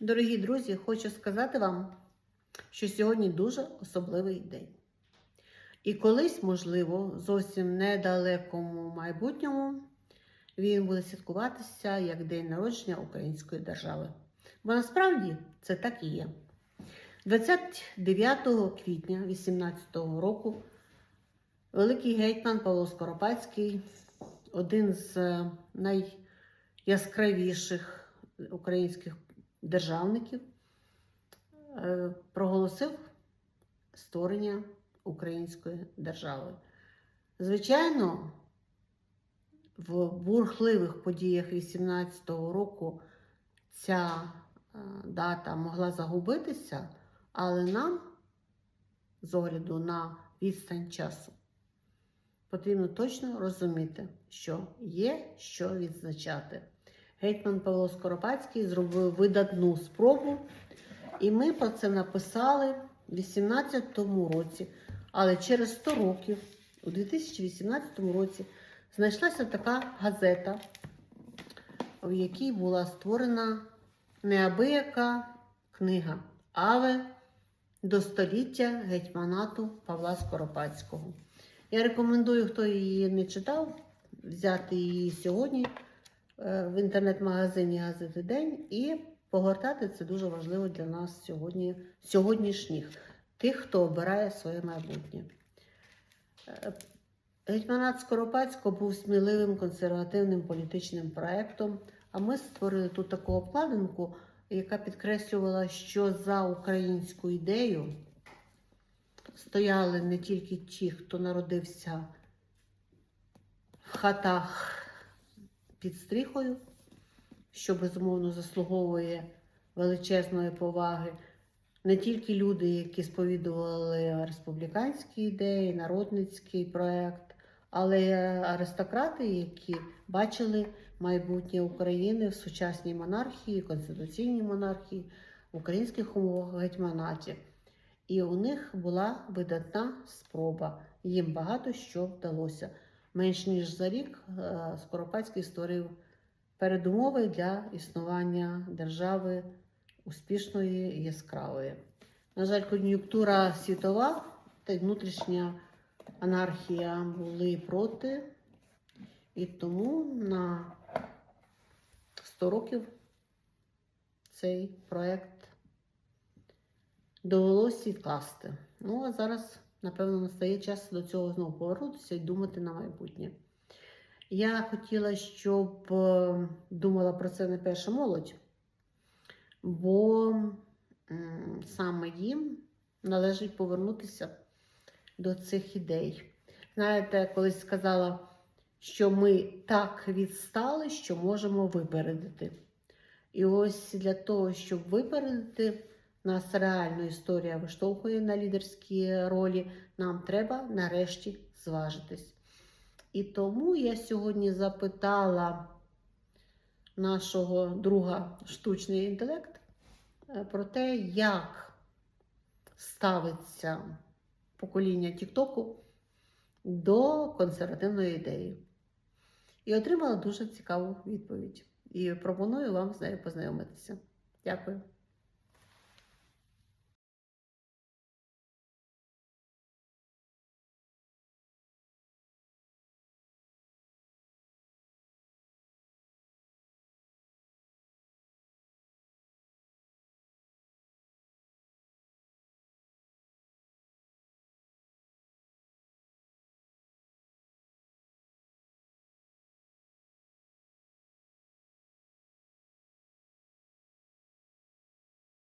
Дорогі друзі, хочу сказати вам, що сьогодні дуже особливий день. І колись, можливо, зовсім недалекому майбутньому він буде святкуватися як День народження Української держави. Бо насправді це так і є. 29 квітня 2018 року великий гетьман Павло Скоропадський, один з найяскравіших українських державників, е, проголосив створення української держави. Звичайно, в бурхливих подіях 18-го року ця е, дата могла загубитися, але нам, з огляду на відстань часу, потрібно точно розуміти, що є що відзначати. Гетьман Павло Скоропадський зробив видатну спробу, і ми про це написали в 18-му році. Але через 100 років, у 2018 році, знайшлася така газета, в якій була створена неабияка книга Аве до століття гетьманату Павла Скоропадського. Я рекомендую, хто її не читав, взяти її сьогодні в інтернет-магазині Газети День і погортати це дуже важливо для нас сьогодні, сьогоднішніх, тих, хто обирає своє майбутнє. Е, Гетьманат Скоропадського був сміливим консервативним політичним проєктом, а ми створили тут таку обкладинку, яка підкреслювала, що за українську ідею стояли не тільки ті, хто народився в хатах під стріхою, що безумовно заслуговує величезної поваги, не тільки люди, які сповідували республіканські ідеї, народницький проект, але й аристократи, які бачили майбутнє України в сучасній монархії, конституційній монархії, в українських умовах гетьманаті. І у них була видатна спроба. Їм багато що вдалося. Менш ніж за рік е, Скоропадський створив передумови для існування держави успішної і яскравої. На жаль, кон'юнктура світова та й внутрішня анархія були проти, і тому на 100 років цей проект довелося відкласти. Ну, а зараз, напевно, настає час до цього знову повернутися і думати на майбутнє. Я хотіла, щоб е, думала про це не перша молодь, бо саме їм належить повернутися до цих ідей. Знаєте, колись сказала, що ми так відстали, що можемо випередити. І ось для того, щоб випередити, нас реально історія виштовхує на лідерські ролі, нам треба нарешті зважитись. І тому я сьогодні запитала нашого друга штучний інтелект е, про те, як ставиться покоління Тіктоку до консервативної ідеї. І отримала дуже цікаву відповідь. І пропоную вам з нею познайомитися. Дякую.